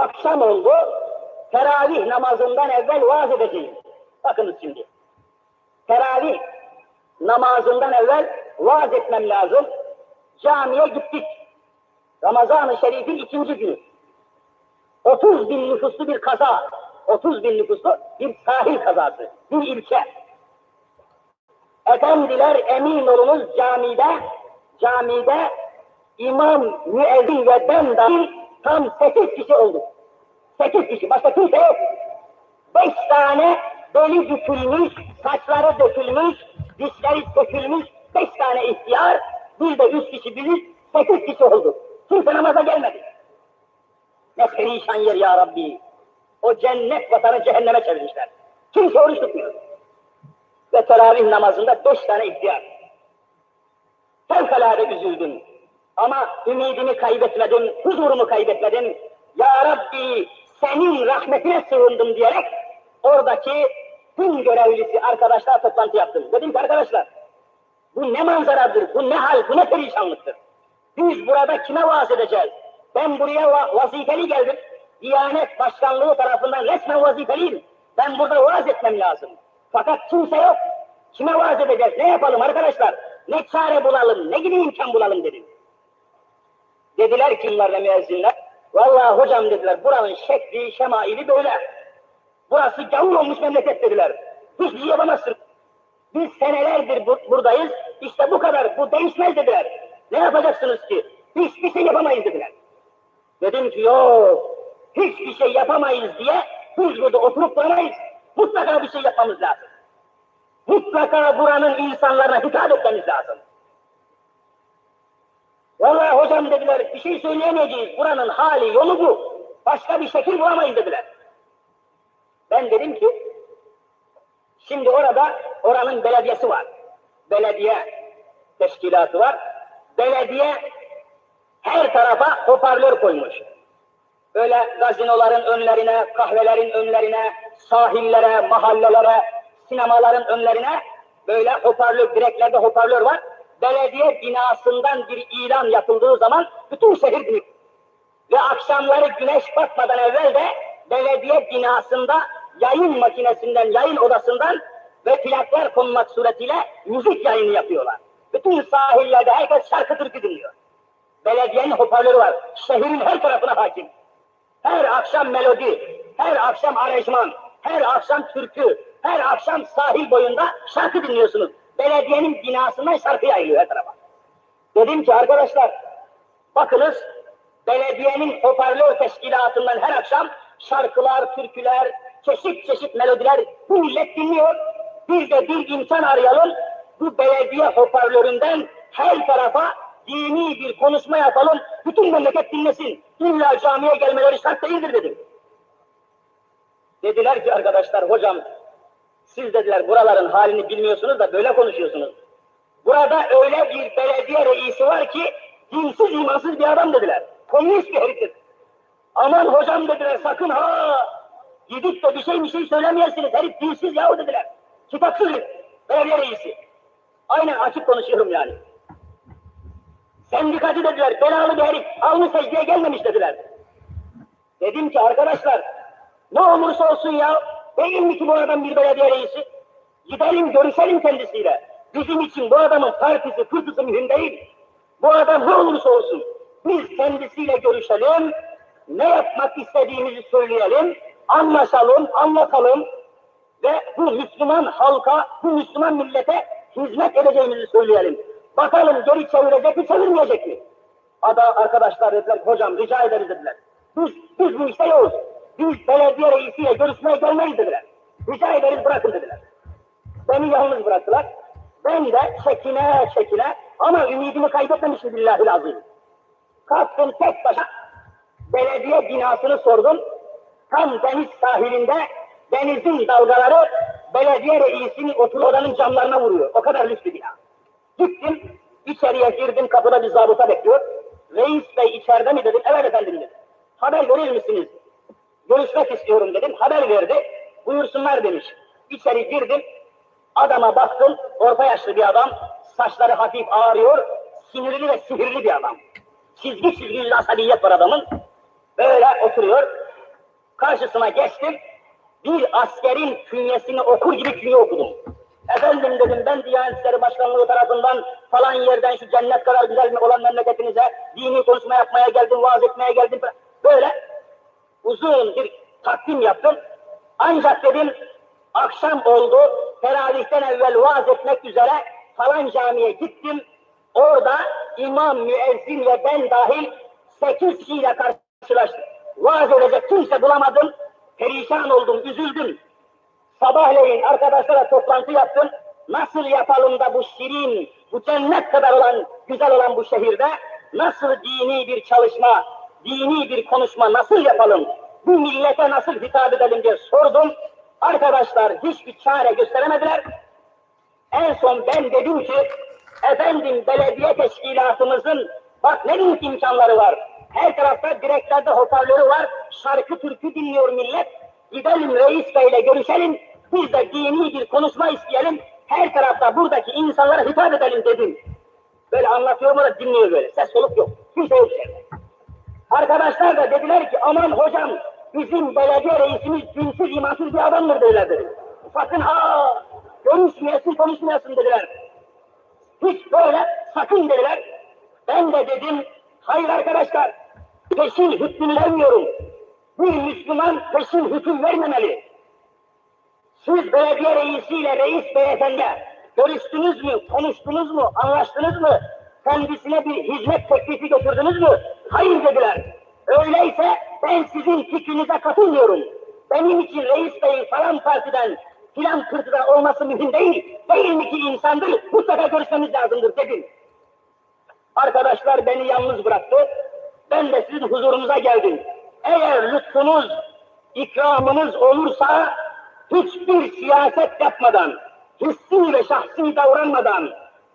Akşam oldu, teravih namazından evvel vaaz edeceğim. Bakınız şimdi. Teravih namazından evvel vaaz etmem lazım. Camiye gittik. Ramazan-ı Şerif'in ikinci günü. 30 bin nüfuslu bir kaza, 30 bin nüfuslu bir sahil kazası, bir ilçe. Efendiler emin olunuz camide, camide imam, müezzin ve ben dahil tam 8 kişi olduk. 8 kişi, başka kimse yok. 5 tane beli bükülmüş, saçları dökülmüş, dişleri sökülmüş, 5 tane ihtiyar, bir de 3 kişi bilir, 8 kişi olduk. Kimse namaza gelmedi. Ne perişan yer ya Rabbi. O cennet vatanı cehenneme çevirmişler. Kimse oruç tutmuyor. Ve teravih namazında beş tane ihtiyar. Fevkalade üzüldüm. Ama ümidimi kaybetmedim, huzurumu kaybetmedim. Ya Rabbi senin rahmetine sığındım diyerek oradaki tüm görevlisi arkadaşlar toplantı yaptım. Dedim ki arkadaşlar bu ne manzaradır, bu ne hal, bu ne perişanlıktır. Biz burada kime vaaz edeceğiz? Ben buraya va- vazifeli geldim. Diyanet Başkanlığı tarafından resmen vazifeliyim. Ben burada vaaz etmem lazım. Fakat kimse yok. Kime vaaz edeceğiz? Ne yapalım arkadaşlar? Ne çare bulalım, ne gibi imkan bulalım dedim. Dediler ki bunlar da müezzinler. Vallahi hocam dediler buranın şekli, şemaili böyle. Burası gavur olmuş memleket dediler. Hiçbir şey yapamazsın. Biz senelerdir bu- buradayız. İşte bu kadar. Bu değişmez dediler. Ne yapacaksınız ki? Hiçbir şey yapamayız dediler. Dedim ki yok. Hiçbir şey yapamayız diye biz burada oturup duramayız. Mutlaka bir şey yapmamız lazım. Mutlaka buranın insanlarına hitap etmemiz lazım. Vallahi hocam dediler bir şey söyleyemeyeceğiz. Buranın hali yolu bu. Başka bir şekil bulamayız dediler. Ben dedim ki Şimdi orada oranın belediyesi var. Belediye teşkilatı var. Belediye her tarafa hoparlör koymuş. Böyle gazinoların önlerine, kahvelerin önlerine, sahillere, mahallelere, sinemaların önlerine böyle hoparlör, direklerde hoparlör var. Belediye binasından bir ilan yapıldığı zaman bütün şehir dinliyor. Ve akşamları güneş batmadan evvel de belediye binasında yayın makinesinden, yayın odasından ve plaklar konmak suretiyle müzik yayını yapıyorlar. Bütün sahillerde herkes şarkı türkü dinliyor. Belediyenin hoparlörü var. Şehrin her tarafına hakim. Her akşam melodi, her akşam aranjman, her akşam türkü, her akşam sahil boyunda şarkı dinliyorsunuz. Belediyenin binasından şarkı yayılıyor her tarafa. Dedim ki arkadaşlar, bakınız belediyenin hoparlör teşkilatından her akşam şarkılar, türküler, çeşit çeşit melodiler bu millet dinliyor. Biz de bir imkan arayalım, bu belediye hoparlöründen her tarafa dini bir konuşma yapalım, bütün memleket dinlesin. İlla camiye gelmeleri şart değildir dedim. Dediler ki arkadaşlar, hocam siz dediler buraların halini bilmiyorsunuz da böyle konuşuyorsunuz. Burada öyle bir belediye reisi var ki dinsiz imansız bir adam dediler. Komünist bir heriftir. Aman hocam dediler sakın ha. Gidip de bir şey bir şey söylemeyesiniz. Herif dinsiz yahu dediler. Kitapsız herif. Belediye reisi. Aynen açık konuşuyorum yani. Sendikacı dediler. Belalı bir herif. Alnı secdeye gelmemiş dediler. Dedim ki arkadaşlar ne olursa olsun ya mi ki bu adam bir belediye reisi? Gidelim görüşelim kendisiyle. Bizim için bu adamın partisi, fırtısı mühim değil. Bu adam ne olursa olsun biz kendisiyle görüşelim, ne yapmak istediğimizi söyleyelim, anlaşalım, anlatalım ve bu Müslüman halka, bu Müslüman millete hizmet edeceğimizi söyleyelim. Bakalım geri çevirecek mi, çevirmeyecek mi? Ada arkadaşlar dediler, hocam rica ederiz dediler. Biz, biz bu işte yokuz. Biz belediye reisiyle görüşmeye gelmeyiz dediler. Rica ederiz bırakın dediler. Beni yalnız bıraktılar. Ben de çekine çekine ama ümidimi kaybetmemişim billahi lazım. Kalktım tek başa belediye binasını sordum. Tam deniz sahilinde denizin dalgaları belediye reisinin oturma odanın camlarına vuruyor. O kadar lüks bir bina. Gittim, içeriye girdim, kapıda bir zabıta bekliyor. Reis bey içeride mi dedim, evet efendim dedi. Haber verir misiniz? Görüşmek istiyorum dedim, haber verdi. Buyursunlar demiş. İçeri girdim, adama baktım, orta yaşlı bir adam, saçları hafif ağrıyor, sinirli ve sihirli bir adam. Çizgi çizgi asabiyet var adamın. Böyle oturuyor, karşısına geçtim. Bir askerin künyesini okur gibi künye okudum. Efendim dedim ben Diyanet İşleri Başkanlığı tarafından falan yerden şu cennet kadar güzel olan memleketinize dini konuşma yapmaya geldim, vaaz etmeye geldim. Böyle uzun bir takdim yaptım. Ancak dedim akşam oldu, teravihten evvel vaaz etmek üzere falan camiye gittim. Orada imam, müezzin ve ben dahil sekiz kişiyle karşılaştık. Vaaz edecek kimse bulamadım. Perişan oldum, üzüldüm. Sabahleyin arkadaşlara toplantı yaptım. Nasıl yapalım da bu şirin, bu cennet kadar olan, güzel olan bu şehirde nasıl dini bir çalışma, dini bir konuşma nasıl yapalım? Bu millete nasıl hitap edelim diye sordum. Arkadaşlar hiçbir çare gösteremediler. En son ben dedim ki, efendim belediye teşkilatımızın bak ne büyük imkanları var. Her tarafta direklerde hoparlörü var. Şarkı türkü dinliyor millet. Gidelim reis beyle görüşelim. Biz de dini bir konuşma isteyelim. Her tarafta buradaki insanlara hitap edelim dedim. Böyle anlatıyorum o da dinliyor böyle. Ses soluk yok. Kimse yok içeride. Arkadaşlar da dediler ki aman hocam bizim belediye reisimiz dinsiz imansız bir adamdır dediler dedi. Sakın ha görüşmeyesin konuşmayasın dediler. Hiç böyle sakın dediler. Ben de dedim hayır arkadaşlar peşin hükmünü vermiyorum. Bir Müslüman peşin hüküm vermemeli. Siz belediye reisiyle reis beyefendi görüştünüz mü, konuştunuz mu, anlaştınız mı? Kendisine bir hizmet teklifi götürdünüz mü? Hayır dediler. Öyleyse ben sizin fikrinize katılmıyorum. Benim için reis beyin falan partiden filan kırtıda olması mühim değil. Değil mi ki insandır? Mutlaka görüşmemiz lazımdır dedim. Arkadaşlar beni yalnız bıraktı. Ben de sizin huzurunuza geldim. Eğer lütfunuz, ikramınız olursa hiçbir siyaset yapmadan, hissi ve şahsi davranmadan,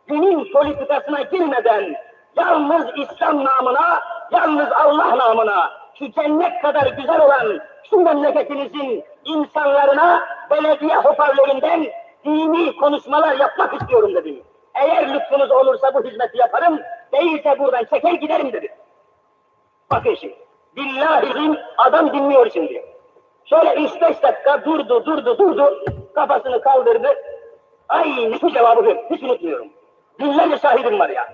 dinin politikasına girmeden, yalnız İslam namına, yalnız Allah namına, şu cennet kadar güzel olan şu memleketinizin insanlarına belediye hoparlöründen dini konuşmalar yapmak istiyorum dedim. Eğer lütfunuz olursa bu hizmeti yaparım, değilse buradan çeker giderim dedi. Bakın şimdi, billahi adam dinliyor şimdi. Şöyle üç beş dakika durdu, durdu, durdu, kafasını kaldırdı. Aynı şu cevabı verdi, hiç unutmuyorum. Binlerce şahidim var ya.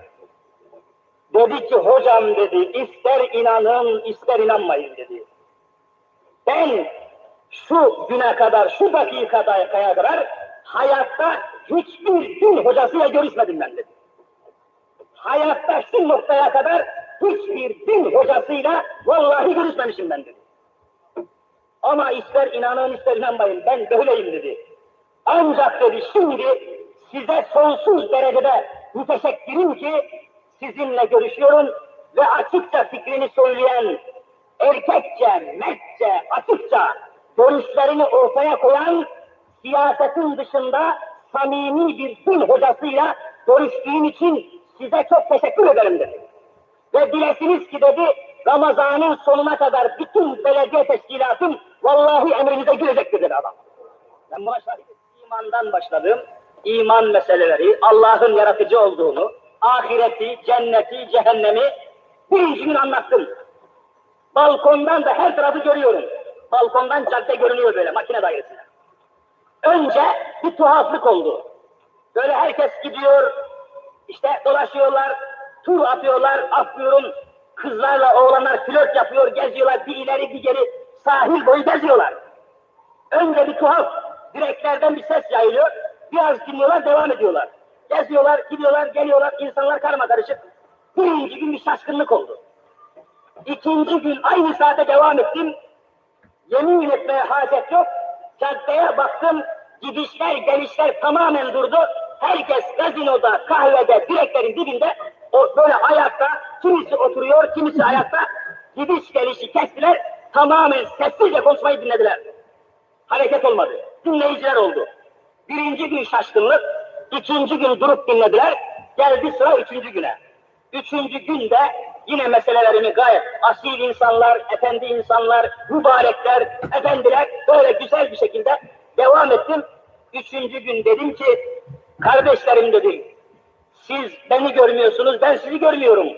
Dedi ki hocam dedi, ister inanın, ister inanmayın dedi. Ben şu güne kadar, şu dakikada kadar hayatta hiçbir din hocasıyla görüşmedim ben dedi. Hayatta şu noktaya kadar hiçbir din hocasıyla vallahi görüşmemişim ben dedi. Ama ister inanın ister inanmayın ben böyleyim dedi. Ancak dedi şimdi size sonsuz derecede müteşekkirim ki sizinle görüşüyorum ve açıkça fikrini söyleyen erkekçe, mertçe, açıkça görüşlerini ortaya koyan siyasetin dışında samimi bir din hocasıyla görüştüğüm için size çok teşekkür ederim dedi. Ve bilesiniz ki dedi Ramazan'ın sonuna kadar bütün belediye teşkilatım vallahi emrinize girecektir dedi adam. Ben buna şahidim. İmandan başladım. İman meseleleri, Allah'ın yaratıcı olduğunu, ahireti, cenneti, cehennemi birinci gün anlattım. Balkondan da her tarafı görüyorum. Balkondan cadde görünüyor böyle makine dairesinde. Önce bir tuhaflık oldu. Böyle herkes gidiyor, işte dolaşıyorlar, tur atıyorlar, atlıyorum. Kızlarla oğlanlar flört yapıyor, geziyorlar, bir ileri bir geri sahil boyu geziyorlar. Önce bir tuhaf, direklerden bir ses yayılıyor, biraz dinliyorlar, devam ediyorlar. Geziyorlar, gidiyorlar, geliyorlar, insanlar karma karışık. Birinci gün bir şaşkınlık oldu. İkinci gün aynı saate devam ettim. Yemin etmeye hacet yok. Caddeye baktım, gidişler, gelişler tamamen durdu. Herkes gazinoda, kahvede, direklerin dibinde o böyle ayakta, kimisi oturuyor, kimisi ayakta. Gidiş gelişi kestiler, tamamen sessizce konuşmayı dinlediler. Hareket olmadı. Dinleyiciler oldu. Birinci gün şaşkınlık, ikinci gün durup dinlediler. Geldi sıra üçüncü güne. Üçüncü günde yine meselelerimi gayet asil insanlar, efendi insanlar, mübarekler, efendiler böyle güzel bir şekilde devam ettim. Üçüncü gün dedim ki, kardeşlerim dedim, siz beni görmüyorsunuz, ben sizi görmüyorum.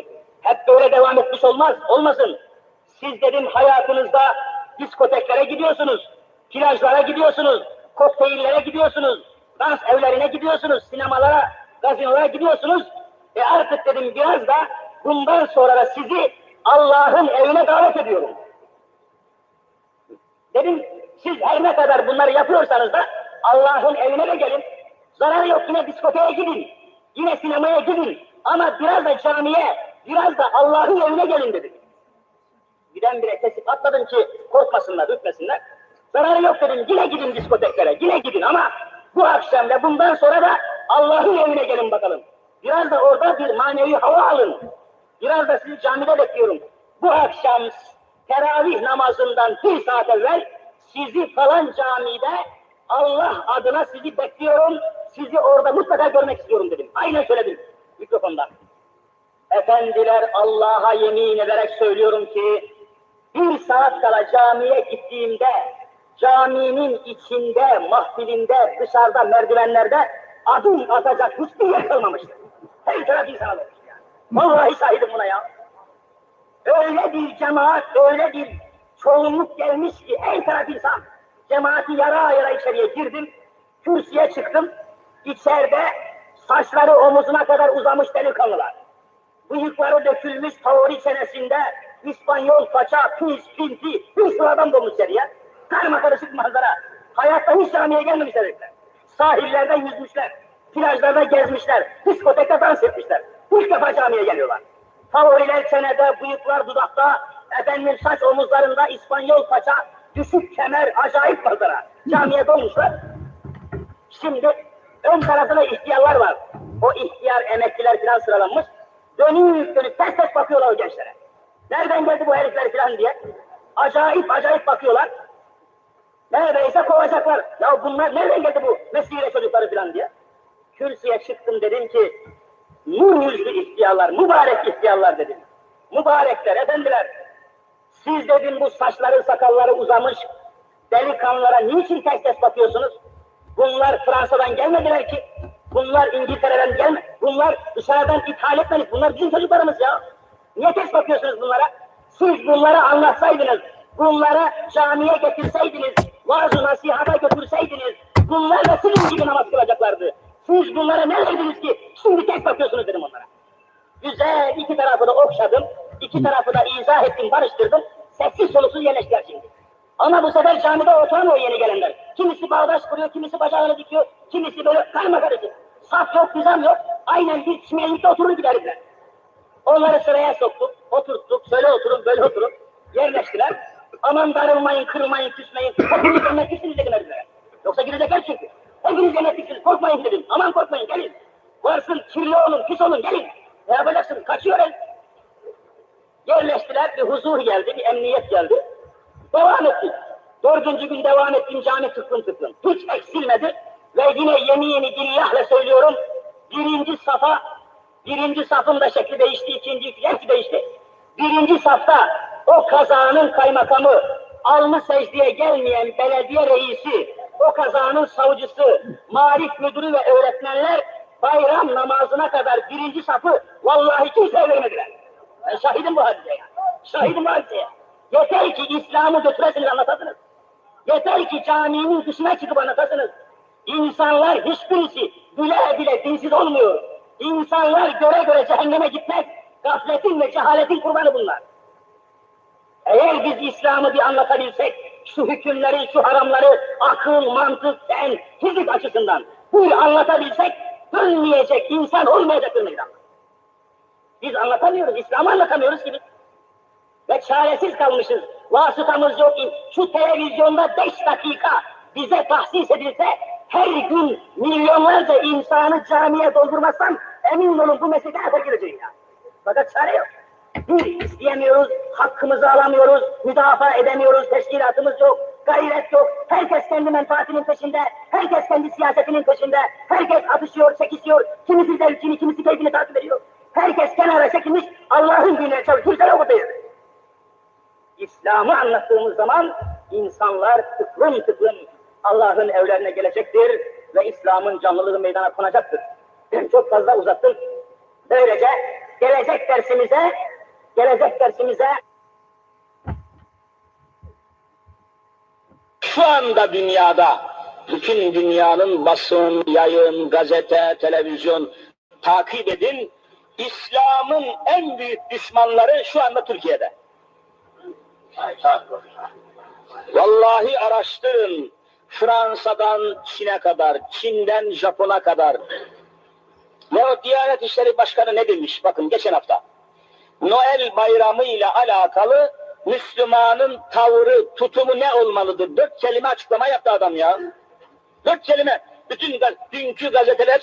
Hep böyle devam etmiş olmaz, olmasın. Siz dedim hayatınızda diskoteklere gidiyorsunuz, plajlara gidiyorsunuz, kokteyllere gidiyorsunuz, dans evlerine gidiyorsunuz, sinemalara, gazinolara gidiyorsunuz. E artık dedim biraz da bundan sonra da sizi Allah'ın evine davet ediyorum. Dedim siz her ne kadar bunları yapıyorsanız da Allah'ın evine de gelin. Zararı yok yine diskoteye gidin. Yine sinemaya gidin. Ama biraz da camiye, biraz da Allah'ın evine gelin dedim. Birdenbire kesip atladım ki korkmasınlar, ürkmesinler. Zararı yok dedim. Yine gidin diskoteklere, yine gidin ama bu akşam ve bundan sonra da Allah'ın evine gelin bakalım. Biraz da orada bir manevi hava alın. Biraz da sizi camide bekliyorum. Bu akşam teravih namazından bir saat evvel sizi falan camide Allah adına sizi bekliyorum. Sizi orada mutlaka görmek istiyorum dedim. Aynen söyledim mikrofondan. Efendiler Allah'a yemin ederek söylüyorum ki bir saat kala camiye gittiğimde caminin içinde, mahfilinde, dışarıda, merdivenlerde adım atacak hiçbir yer kalmamıştı. Her taraf insana dolmuş yani. Vallahi şahidim buna ya. Öyle bir cemaat, öyle bir çoğunluk gelmiş ki her taraf insan. Cemaati yara yara içeriye girdim, kürsüye çıktım. İçeride saçları omuzuna kadar uzamış delikanlılar. Bıyıkları dökülmüş favori çenesinde İspanyol paça, pis, pinti, bir sürü adam dolmuş içeriye. Karma karışık manzara. Hayatta hiç camiye gelmemişler. Sahillerde yüzmüşler, plajlarda gezmişler, diskotekte dans etmişler. İlk defa camiye geliyorlar. Favoriler çenede, bıyıklar dudakta, efendim saç omuzlarında İspanyol paça, düşük kemer, acayip manzara. Camiye dolmuşlar. Şimdi ön tarafında ihtiyarlar var. O ihtiyar emekliler falan sıralanmış. Dönüp dönüp ters ters bakıyorlar o gençlere. Nereden geldi bu herifler falan diye. Acayip acayip bakıyorlar. Neredeyse kovacaklar. Ya bunlar nereden geldi bu mesire çocukları falan diye. Kürsüye çıktım dedim ki nur yüzlü ihtiyarlar, mübarek ihtiyarlar dedim. Mübarekler, efendiler. Siz dedim bu saçları sakalları uzamış delikanlılara niçin ters ters bakıyorsunuz? Bunlar Fransa'dan gelmediler ki. Bunlar İngiltere'den gelme. Bunlar dışarıdan ithal etmedik. Bunlar bizim çocuklarımız ya. Niye ters bakıyorsunuz bunlara? Siz bunlara anlatsaydınız, bunlara camiye getirseydiniz, vaaz nasihata götürseydiniz, bunlar da sizin gibi namaz kılacaklardı. Siz bunlara ne verdiniz ki? Şimdi ters bakıyorsunuz dedim onlara. Güzel iki tarafı da okşadım, iki tarafı da izah ettim, barıştırdım. Sessiz soluksuz yerleştiler şimdi. Ama bu sefer camide oturamıyor yeni gelenler. Kimisi bağdaş kuruyor, kimisi bacağını dikiyor, kimisi böyle karma karışık. Saf yok, nizam yok. Aynen bir çimenlikte oturur giderler. Onları sıraya soktuk, oturttuk, şöyle oturun, böyle oturun. Yerleştiler. Aman darılmayın, kırılmayın, küsmeyin. Hepiniz cennetliksiniz dedim heriflere. Yoksa girecekler çünkü. Hepiniz cennetliksiniz, korkmayın dedim. Aman korkmayın, gelin. Varsın, kirli olun, pis olun, gelin. Ne yapacaksın? Kaçıyor el. Yerleştiler, bir huzur geldi, bir emniyet geldi. Devam ettik. Dördüncü gün devam ettim, cami tıklım tıklım. Hiç eksilmedi. Ve yine yemini billahla söylüyorum. Birinci safa, birinci safın da şekli değişti, ikinci, hepsi değişti. Birinci safta o kazanın kaymakamı, alnı secdeye gelmeyen belediye reisi, o kazanın savcısı, marif müdürü ve öğretmenler bayram namazına kadar birinci safı vallahi kimseye vermediler. Ben şahidim bu hadiseye. Şahidim bu hadiseye. Yeter ki İslam'ı götüresiniz anlatasınız. Yeter ki caminin dışına çıkıp anlatasınız. İnsanlar hiçbirisi bile bile dinsiz olmuyor. İnsanlar göre göre cehenneme gitmez. Gafletin ve cehaletin kurbanı bunlar. Eğer biz İslam'ı bir anlatabilsek, şu hükümleri, şu haramları akıl, mantık, fen, fizik açısından bir anlatabilsek, dönmeyecek insan olmayacaktır meydan. Biz anlatamıyoruz, İslam'ı anlatamıyoruz ki. Ve çaresiz kalmışız. Vasıtamız yok. Şu televizyonda beş dakika bize tahsis edilse her gün milyonlarca insanı camiye doldurmazsam emin olun bu meselede atar gireceğim ya. Fakat çare yok. Bir, isteyemiyoruz, hakkımızı alamıyoruz, müdafaa edemiyoruz, teşkilatımız yok, gayret yok. Herkes kendi menfaatinin peşinde, herkes kendi siyasetinin peşinde, herkes atışıyor, çekişiyor, kimisi zevkini, kimisi keyfini takip ediyor. Herkes kenara çekilmiş, Allah'ın dinine çalışıyor, kimse yok buradayız. İslam'ı anlattığımız zaman insanlar tıklım tıklım Allah'ın evlerine gelecektir ve İslam'ın canlılığı meydana konacaktır. Ben çok fazla uzattım. Böylece gelecek dersimize, gelecek dersimize şu anda dünyada bütün dünyanın basın, yayın, gazete, televizyon takip edin. İslam'ın en büyük düşmanları şu anda Türkiye'de. Vallahi araştırın. Fransa'dan Çin'e kadar, Çin'den Japon'a kadar. Ve o Diyanet İşleri Başkanı ne demiş? Bakın geçen hafta. Noel bayramı ile alakalı Müslümanın tavrı, tutumu ne olmalıdır? Dört kelime açıklama yaptı adam ya. Dört kelime. Bütün dünkü gazeteler